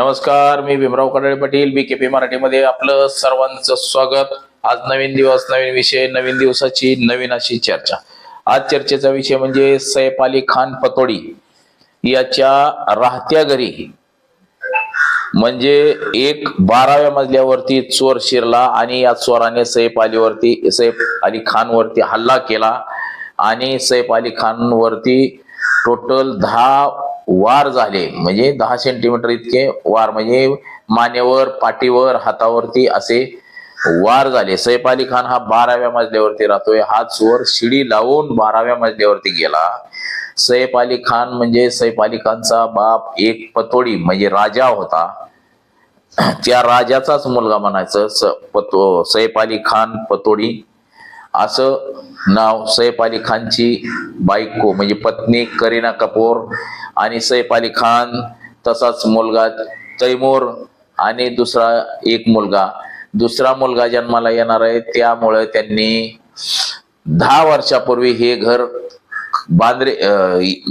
नमस्कार मी Bhimrao Kadale Patil B K P मराठीमध्ये आपलं सर्वांचं स्वागत. आज नवीन दिवस नवीन विषय नवीन दिवसाची नवीन अशी चर्चा. आज चर्चेचा विषय म्हणजे सैफ अली खान पतोडी याच्या राहत्या घरी. म्हणजे एक बाराव्या मजल्यावरती चोर शिरला आणि या चोराने सैफ अलीवरती सैफ अली खानवरती हल्ला केला आणि सैफ अली खानवरती टोटल दहा वार झाले. म्हणजे दहा सेंटीमीटर इतके वार म्हणजे मानेवर पाठीवर हातावरती असे वार झाले. सैफ अली खान हा बाराव्या मजल्यावरती राहतोय. हाच वर शिडी लावून बाराव्या मजल्यावरती गेला. सैफ अली खान म्हणजे सैफ अली खानचा बाप एक पतोडी म्हणजे राजा होता. त्या राजाचाच मुलगा म्हणायचं स पतो सैफ अली खान पतोडी. असं नाव सैफ अली खानची बायको म्हणजे पत्नी करीना कपूर आणि सैफ अली खान तसाच मुलगा तैमूर आणि दुसरा एक मुलगा. दुसरा मुलगा जन्माला येणार आहे त्यामुळे त्यांनी दहा वर्षापूर्वी हे घर बांद्रे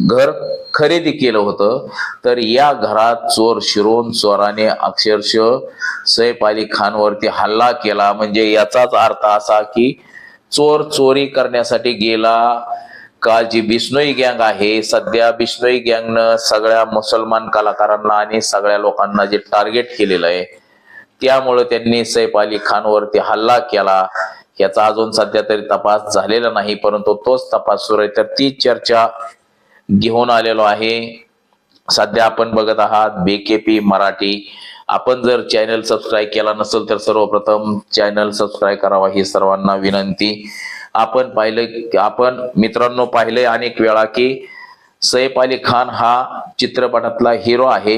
घर खरेदी केलं होतं. तर या घरात चोर शिरून चोराने अक्षरशः सैफ अली खानवरती हल्ला केला. म्हणजे याचाच अर्थ असा की चोर चोरी करण्यासाठी गेला का जी बिश्नोई गँग आहे. सध्या बिश्नोई गँगनं सगळ्या मुसलमान कलाकारांना आणि सगळ्या लोकांना जे टार्गेट केलेलं आहे त्यामुळे त्यांनी सैफ अली खान वरती हल्ला केला. याचा अजून सध्या तरी तपास झालेला नाही परंतु तोच तपास सुरू आहे. तर ती चर्चा घेऊन आलेलो आहे. सध्या आपण बघत आहात बीकेपी मराठी आपण जर चॅनल सबस्क्राईब केला नसेल तर सर्वप्रथम चॅनल सबस्क्राईब करावा ही सर्वांना विनंती. आपण पाहिलं आपण मित्रांनो पाहिले अनेक वेळा की सैफ अली खान हा चित्रपटातला हिरो आहे.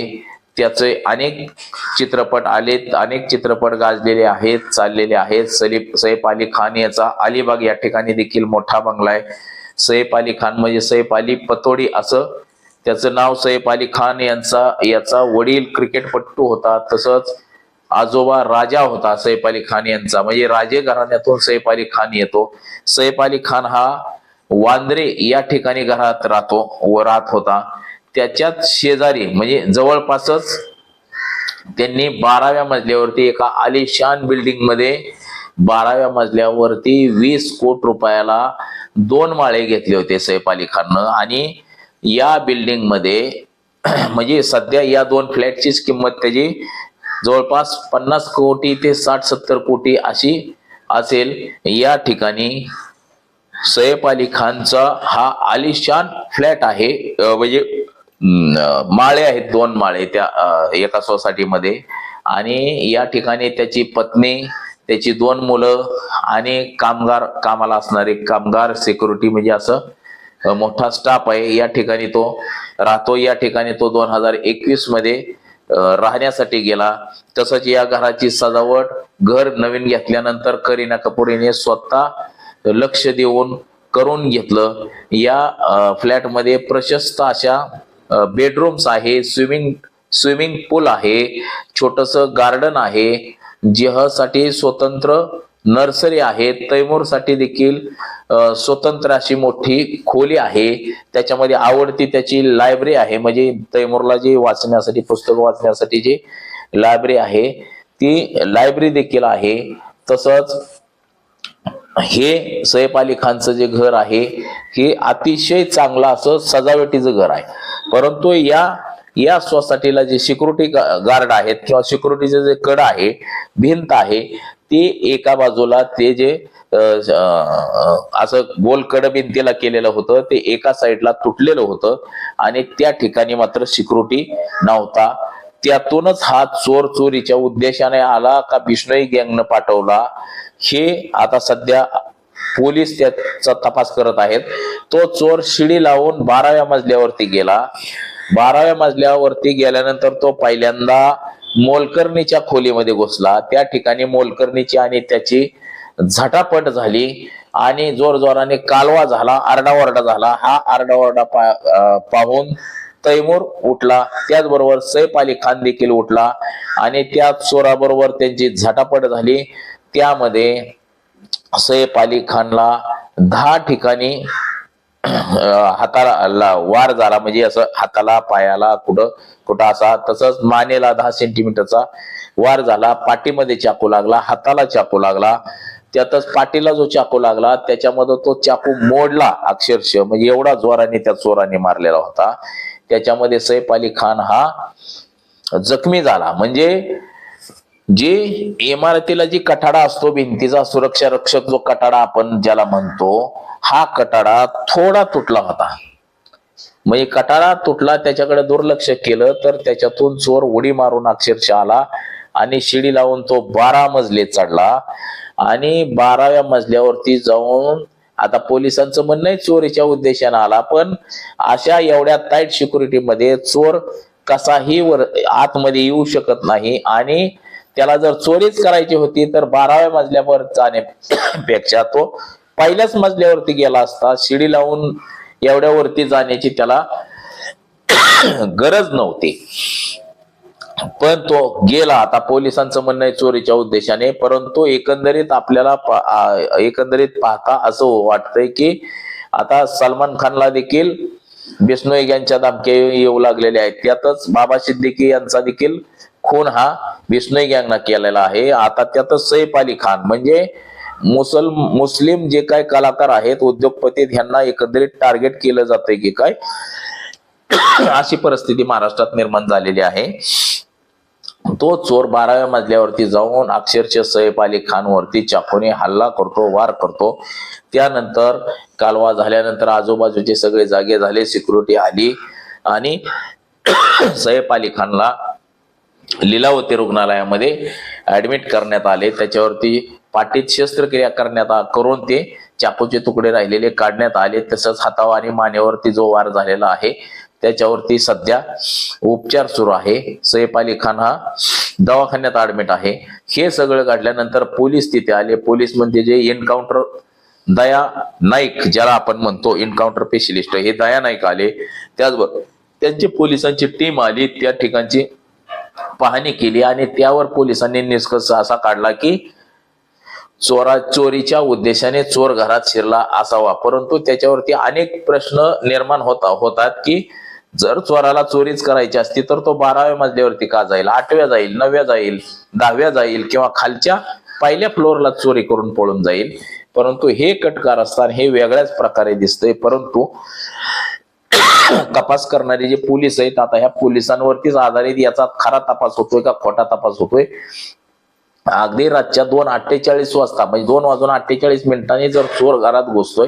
त्याचे अनेक चित्रपट आलेत अनेक चित्रपट गाजलेले आहेत चाललेले आहेत. सलीफ सैफ अली खान याचा अलिबाग या ठिकाणी देखील मोठा बंगला आहे. सैफ अली खान म्हणजे सैफ अली पतोडी असं त्याचं नाव सैफ अली खान यांचा याचा वडील क्रिकेटपट्टू होता. तसंच आजोबा राजा होता सैफ अली खान यांचा. म्हणजे राजे घराण्यातून सैफ अली खान येतो. सैफ अली खान हा वांद्रे या ठिकाणी घरात राहतो व राहत होता. त्याच्याच शेजारी म्हणजे जवळपासच त्यांनी बाराव्या मजल्यावरती एका आलिशान बिल्डिंगमध्ये बाराव्या मजल्यावरती वीस कोटी रुपयाला दोन माळे घेतले होते सैफ अली खाननं. आणि या बिल्डिंगमध्ये म्हणजे सध्या या दोन फ्लॅटचीच किंमत त्याची जवळपास पन्नास कोटी ते साठ सत्तर कोटी अशी असेल. या ठिकाणी सैफ अली खानचा हा आलिशान फ्लॅट आहे. म्हणजे माळे आहेत दोन माळे त्या एका सोसायटीमध्ये आणि या ठिकाणी त्याची पत्नी त्याची दोन मुलं आणि कामगार कामाला असणारे कामगार सिक्युरिटी म्हणजे असं मोठा स्टाफ आहे. या ठिकाणी तो राहतो. या ठिकाणी तो दोन हजार एकवीसमध्ये राहण्यासाठी गेला. तसंच या घराची सजावट घर नवीन घेतल्यानंतर करीना कपूर हिने स्वतः लक्ष देऊन करून घेतलं. या फ्लॅटमध्ये प्रशस्त अशा बेडरूम्स आहे. स्विमिंग स्विमिंग पूल आहे. छोटस गार्डन आहे. जिहासाठी स्वतंत्र नर्सरी आहे तैमूरसाठी देखील स्वतंत्र अशी मोठी खोली आहे. त्याच्यामध्ये आवडती त्याची लायब्ररी आहे. म्हणजे तैमूरला जी वाचण्यासाठी पुस्तक वाचण्यासाठी जी लायब्ररी आहे ती लायब्ररी देखील आहे. तसंच हे सैफ अली खानचं जे घर आहे हे अतिशय चांगलं असं सजावटीचं घर आहे. परंतु या या सोसायटीला जे सिक्युरिटी गार्ड आहेत किंवा सिक्युरिटीचे जे कड आहे भिंत आहे ते एका बाजूला ते जे असं गोल कडबिंतीला केलेलं होतं ते एका साईडला तुटलेलं होतं आणि त्या ठिकाणी मात्र सिक्युरिटी नव्हता. त्यातूनच हा चोर चोरीच्या उद्देशाने आला का बिष्णोई गँगनं पाठवला हे आता सध्या पोलीस त्याचा तपास करत आहेत. तो चोर शिडी लावून बाराव्या मजल्यावरती गेला. बाराव्या मजल्यावरती गेल्यानंतर तो पहिल्यांदा मोलकर्णीच्या खोलीमध्ये घुसला. त्या ठिकाणी मोलकर्णीची आणि त्याची झटापट झाली आणि जोरजोराने कालवा झाला आरडाओरडा झाला. हा आरडाओरडा पा पाहून तैमूर उठला. त्याचबरोबर सैफ अली खान देखील उठला आणि त्या चोराबरोबर त्यांची झटापट झाली. त्यामध्ये सैफ अली खानला दहा ठिकाणी हाताला ला- वार झाला म्हणजे असं हाताला पायाला कुठं कुठं असा तसंच मानेला दहा सेंटीमीटरचा वार झाला पाठीमध्ये चाकू लागला हाताला चाकू लागला त्यातच पाठीला जो चाकू लागला त्याच्यामध्ये तो चाकू मोडला अक्षरशः म्हणजे एवढा जोराने त्या चोराने मारलेला होता. त्याच्यामध्ये सैफ अली खान हा जखमी झाला. म्हणजे जे इमारतीला जी कठाडा असतो भिंतीचा सुरक्षा रक्षक जो कठाडा आपण ज्याला म्हणतो हा कठाडा थोडा तुटला होता. म्हणजे कठाडा तुटला त्याच्याकडे दुर्लक्ष केलं तर त्याच्यातून चोर उडी मारून अक्षरशः आला आणि शिडी लावून तो बारा मजले चढला. आणि बाराव्या मजल्यावरती जाऊन आता पोलिसांचं म्हणणं चोरीच्या उद्देशाने आला पण अशा एवढ्या टाईट सिक्युरिटी मध्ये चोर कसाही वर आतमध्ये येऊ शकत नाही. आणि त्याला जर चोरीच करायची होती तर बाराव्या मजल्यावर जाण्यापेक्षा तो पहिल्याच मजल्यावरती गेला असता. शिडी लावून एवढ्यावरती जाण्याची त्याला गरज नव्हती. पण तो गेला. आता पोलिसांचं म्हणणं आहे चोरीच्या उद्देशाने परंतु एकंदरीत आपल्याला पा- एकंदरीत पाहता असं वाटतंय की आता सलमान खानला देखील बिस्नोईग यांच्या धमक्या येऊ लागलेल्या आहेत. त्यातच बाबा सिद्दीकी यांचा देखील खून हा बिष्णोई गँगना केलेला आहे? आता त्यातच सैफ अली खान म्हणजे मुसल मुस्लिम जे काय कलाकार आहेत उद्योगपती ह्यांना एकंदरीत टार्गेट केलं जातंय की काय? अशी परिस्थिती महाराष्ट्रात निर्माण झालेली आहे. तो चोर बाराव्या मजल्यावरती जाऊन अक्षरशः सैफ अली खान वरती चाकूने हल्ला करतो वार करतो. त्यानंतर कालवा झाल्यानंतर आजूबाजूचे सगळे जागे झाले सिक्युरिटी आली आणि सैफ अली खानला लिलावती रुग्णालयामध्ये ऍडमिट करण्यात आले. त्याच्यावरती पाठीत शस्त्रक्रिया करण्यात आ- करून ते चाकूचे तुकडे राहिलेले काढण्यात आले. तसंच हातावर आणि मानेवरती जो वार झालेला आहे त्याच्यावरती सध्या उपचार सुरू आहे. सैफ अली खान हा दवाखान्यात ऍडमिट आहे. हे सगळं काढल्यानंतर पोलीस तिथे आले. पोलीस म्हणजे जे एन्काउंटर दया नाईक ज्याला आपण म्हणतो एन्काउंटर स्पेशलिस्ट हे दया नाईक आले. त्याचबरोबर त्यांची पोलिसांची टीम आली. त्या ठिकाणची पाहणी केली आणि त्यावर पोलिसांनी निष्कर्ष असा काढला की चोरा चोरीच्या उद्देशाने चोर घरात शिरला असावा. परंतु त्याच्यावरती अनेक प्रश्न निर्माण होता होतात की जर चोराला चोरीच करायची असती तर तो बाराव्या मजल्यावरती का जाईल? आठव्या जाईल? नवव्या जाईल? दहाव्या जाईल? किंवा खालच्या पहिल्या फ्लोअरला चोरी करून पळून जाईल? परंतु हे कटकार असताना हे वेगळ्याच प्रकारे दिसतंय. परंतु तपास करणारे जे पोलीस आहेत आता ह्या पोलिसांवरतीच आधारित याचा खरा तपास होतोय का खोटा तपास होतोय? अगदी रातच्या दोन अठ्ठेचाळीस वाजता म्हणजे दोन वाजून अठ्ठेचाळीस मिनिटांनी जर चोर घरात घुसतोय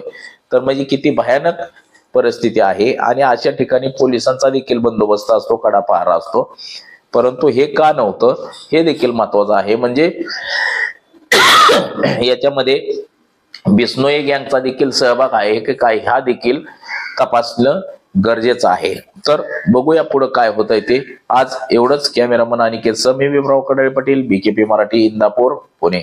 तर म्हणजे किती भयानक परिस्थिती आहे. आणि अशा ठिकाणी पोलिसांचा देखील बंदोबस्त असतो कडा पहारा असतो. परंतु हे का नव्हतं हे देखील महत्वाचं आहे. म्हणजे याच्यामध्ये बिस्नोई गँगचा देखील सहभाग आहे. की काय ह्या देखील तपासणं गरजेचं आहे. तर बघूया पुढं काय होतंय ते. आज एवढंच कॅमेरामन आणि समी विमराव कडळे पाटील बीकेपी मराठी इंदापूर पुणे.